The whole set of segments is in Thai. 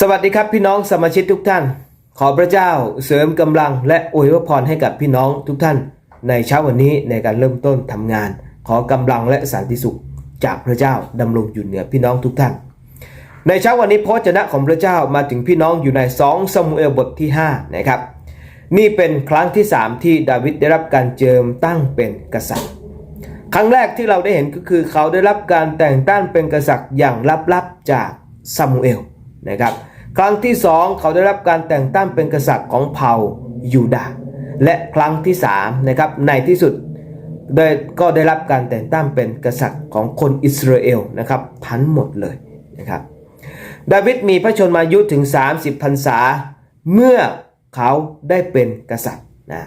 สวัสดีครับพี่น้องสมาชิกทุกท่าน ขอพระเจ้าเสริมกำลังและอวยพรให้กับพี่น้องทุกท่าน ในเช้าวันนี้ในการเริ่มต้นทำงาน ขอกำลังและสันติสุข จากพระเจ้าดำรงอยู่เหนือพี่น้องทุกท่าน ในเช้าวันนี้พระวจนะของพระเจ้ามาถึงพี่น้องอยู่ใน2ซามูเอลบทที่5นะครับนี่เป็นครั้งที่ 3 ที่ดาวิดได้รับการเจิมตั้งเป็นกษัตริย์ ครั้งแรกที่เราได้เห็นก็คือเขาได้รับการแต่งตั้งเป็นกษัตริย์อย่างลับๆจากซามูเอล นะครับครั้งที่สองเขาได้รับการแต่งตั้งเป็นกษัตริย์ของเผ่ายูดาห์และครั้งที่สามนะครับในที่สุดได้ก็ได้รับการแต่งตั้งเป็นกษัตริย์ของคนอิสราเอลนะครับทั้งหมดเลยนะครับดาวิดมีพระชนมายุถึง 30พรรษา เมื่อเขาได้เป็นกษัตริย์นะ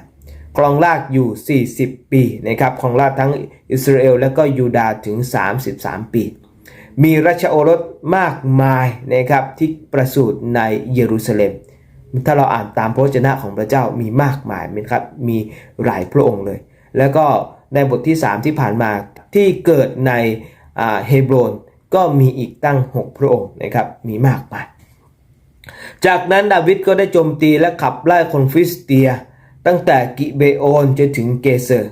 ครองราชอยู่ 40 ปีนะครับครองราชทั้งอิสราเอลและก็ยูดาห์ถึง 33 ปี มีราชโอรสมากมายนะครับที่ประสูติในเยรูซาเล็ม ถ้าเราอ่านตามพระวจนะของพระเจ้ามีมากมายนะครับมีหลายพระองค์เลย แล้วก็ในบทที่ 3 ที่ผ่านมาที่เกิดในเฮบรนก็มีอีกตั้ง 6 พระองค์นะครับมีมากมาย จากนั้นดาวิดก็ได้โจมตีและขับไล่คนฟิลิสเตีย ตั้งแต่กิเบโอนจนถึงเกเซอร์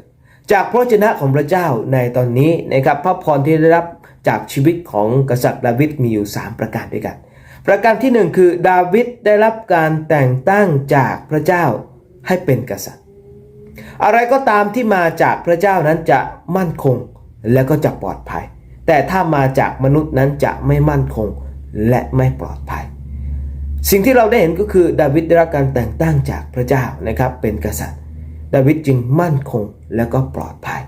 จากพระวจนะของพระเจ้าในตอนนี้นะครับพระพรที่ได้รับ จากชีวิตของกษัตริย์ดาวิดมีอยู่ 3 ประการด้วยกัน ประการที่ 1 คือดาวิดได้รับการแต่งตั้งจากพระเจ้าให้เป็นกษัตริย์ อะไรก็ตามที่มาจากพระเจ้านั้นจะมั่นคงและก็จะปลอดภัย แต่ถ้ามาจากมนุษย์นั้นจะไม่มั่นคงและไม่ปลอดภัย สิ่งที่เราได้เห็นก็คือดาวิดได้รับการแต่งตั้งจากพระเจ้านะครับเป็นกษัตริย์ ดาวิดจึงมั่นคงและก็ปลอดภัย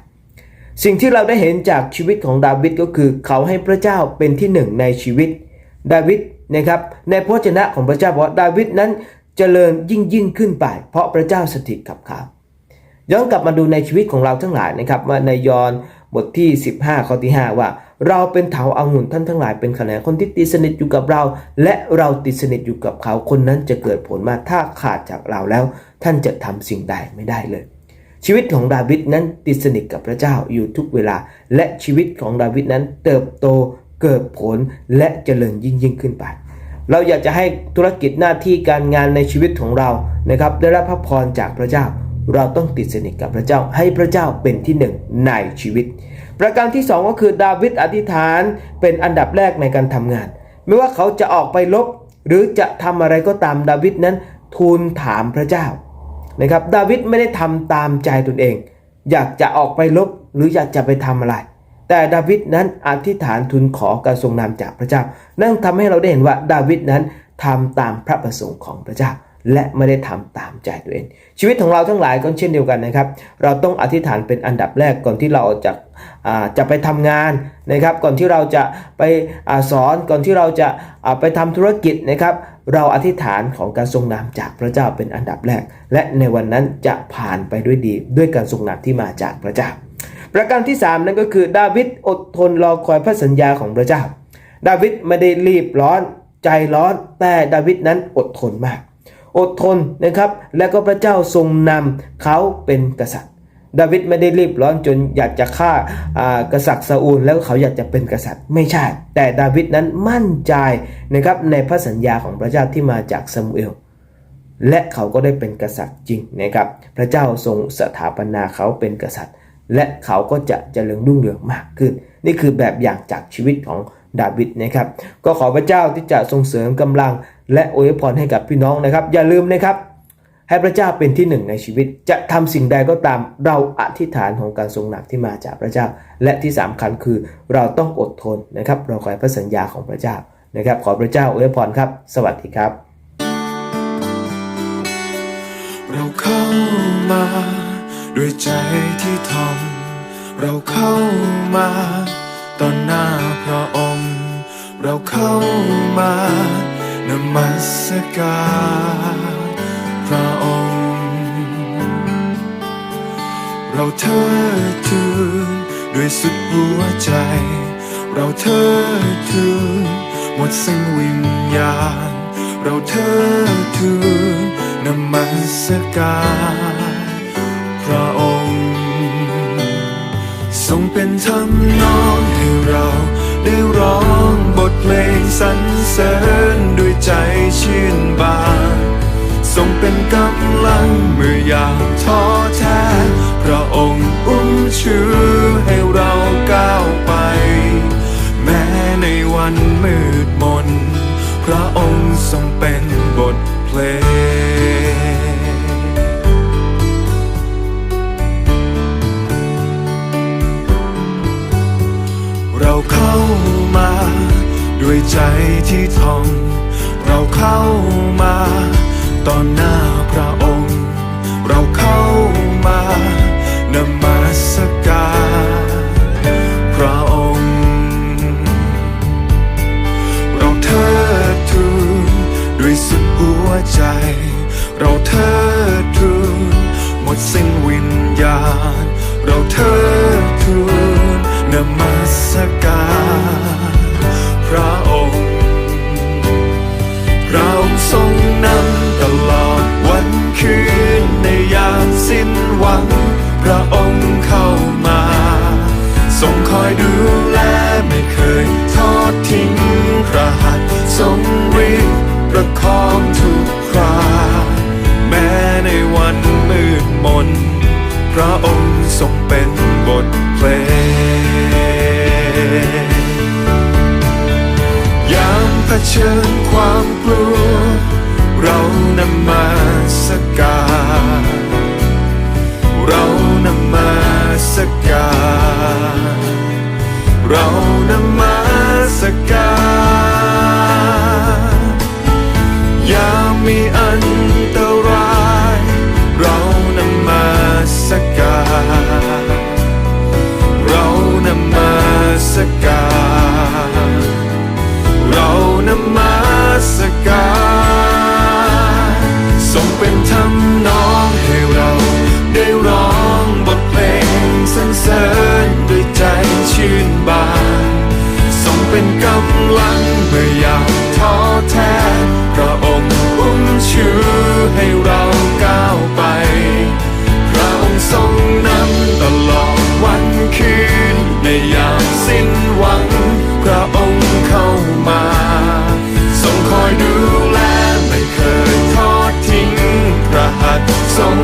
สิ่งที่เราได้เห็นจากชีวิตของดาวิดก็คือเขาให้พระเจ้าเป็นที่หนึ่งในชีวิต ดาวิดนะครับในพระวจนะของพระเจ้าบอกว่าดาวิดนั้นเจริญยิ่งยิ่งขึ้นไป เพราะพระเจ้าสถิตกับเขาย้อนกลับมาดูในชีวิตของเราทั้งหลายนะครับว่าในยอห์นบทที่ 15ข้อที่ 5 ว่า เราเป็นเถาอางุ่นท่านทั้งหลายเป็นแขนงคนที่ติดสนิทอยู่กับเรา และเราติดสนิทอยู่กับเขาคนนั้นจะเกิดผลมาถ้าขาดจากเราแล้ว ท่านจะทำสิ่งใดไม่ได้เลย ชีวิตของดาวิดนั้นติดสนิทกับพระเจ้าอยู่ทุกเวลา และชีวิตของดาวิดนั้นเติบโตเกิดผลและเจริญยิ่งยิ่งขึ้นไป เราอยากจะให้ธุรกิจหน้าที่การงานในชีวิตของเรานะครับได้รับพระพรจากพระเจ้า เราต้องติดสนิทกับพระเจ้าให้พระเจ้าเป็นที่หนึ่งในชีวิต ประการที่สองก็คือดาวิดอธิษฐานเป็นอันดับแรกในการทำงาน ไม่ว่าเขาจะออกไปลบ หรือจะทำอะไรก็ตามดาวิดนั้นทูลถามพระเจ้า นะครับ ดาวิดไม่ได้ทำตามใจตนเอง อยากจะออกไปลบหรืออยากจะไปทำอะไร แต่ดาวิดนั้นอธิษฐานทูลขอการทรงนำจากพระเจ้า นั่นทำให้เราได้เห็นว่าดาวิดนั้นทำตามพระประสงค์ของพระเจ้า และไม่ได้ทำตามใจตัวเอง ชีวิตของเราทั้งหลายก็เช่นเดียวกันนะครับ เราต้องอธิษฐานเป็นอันดับแรกก่อนที่เราจะจะไปทำงานนะครับ ก่อนที่เราจะไปอสอนก่อนที่เราจะไปทำธุรกิจนะครับ เราอธิษฐานของการทรงนำจากพระเจ้าเป็นอันดับแรก และในวันนั้นจะผ่านไปด้วยดีด้วยการทรงนำที่มาจากพระเจ้า ประการที่ 3 นั่นก็คือดาวิดอดทนรอคอยพระสัญญาของพระเจ้า ดาวิดไม่ได้รีบร้อนใจร้อนแต่ดาวิดนั้นอดทนมาก อดทนนะครับ และก็พระเจ้าทรงนำเขาเป็นกษัตริย์ ดาวิดไม่ได้รีบร้อนจนอยากจะฆ่ากษัตริย์ซาอูลแล้วเขาอยากจะเป็นกษัตริย์ไม่ใช่ แต่ดาวิดนั้นมั่นใจนะครับในพระสัญญาของพระเจ้าที่มาจากซามูเอลและเขาก็ได้เป็นกษัตริย์จริงนะครับ พระเจ้าทรงสถาปนาเขาเป็นกษัตริย์ และเขาก็จะเจริญรุ่งเรืองมากขึ้น นี่คือแบบอย่างจากชีวิตของดาวิดนะครับ ก็ขอพระเจ้าที่จะทรงเสริมกำลัง และอวยพรให้กับพี่น้องนะครับ อย่าลืมนะครับ ให้พระเจ้าเป็นที่หนึ่งในชีวิต จะทำสิ่งใดก็ตามเราอธิษฐานของการทรงหนำที่มาจากพระเจ้า และที่สำคัญคือเราต้องอดทนนะครับเราคอยพระสัญญาของพระเจ้านะครับ ขอพระเจ้าอวยพรครับ สวัสดีครับ เราเข้ามาด้วยใจที่ทอมเราเข้ามาต่อหน้าพระองค์ เราเข้ามา นมัสการพระองค์ เราเทิดทูนด้วยสุดหัวใจ เราเทิดทูนหมดสิ้นวิญญาณ เราเทิดทูนนมัสการพระองค์ ทรงเป็นทำนองให้เราได้ร้องบทเพลง ทรงเป็นกำลังเมื่อยามท้อแท้ พระองค์อุ้มชูให้เราก้าวไป แม้ในวันมืดมน พระองค์ทรงเป็นบทเพลงเราเข้ามา ด้วยใจที่ทอง เราเข้ามา ต่อหน้าพระองค์ เราเข้ามานมัสการพระองค์ เราเทิดทูนด้วยสุดหัวใจ เราเทิดทูนหมดสิ้นวิญญาณ เราเทิดทูนนมัสการพระองค์ ผชิญความกลัว เรานำมาสการเรานำมาสการเรานำมาสการ แท้พระองค์อุ้มชูให้เราก้าวไป พระองค์ทรงนำตลอดวันคืน ในยามสิ้นหวัง พระองค์เข้ามาทรงคอยดูแลไม่เคยทอดทิ้ง พระหัตถ์ทรง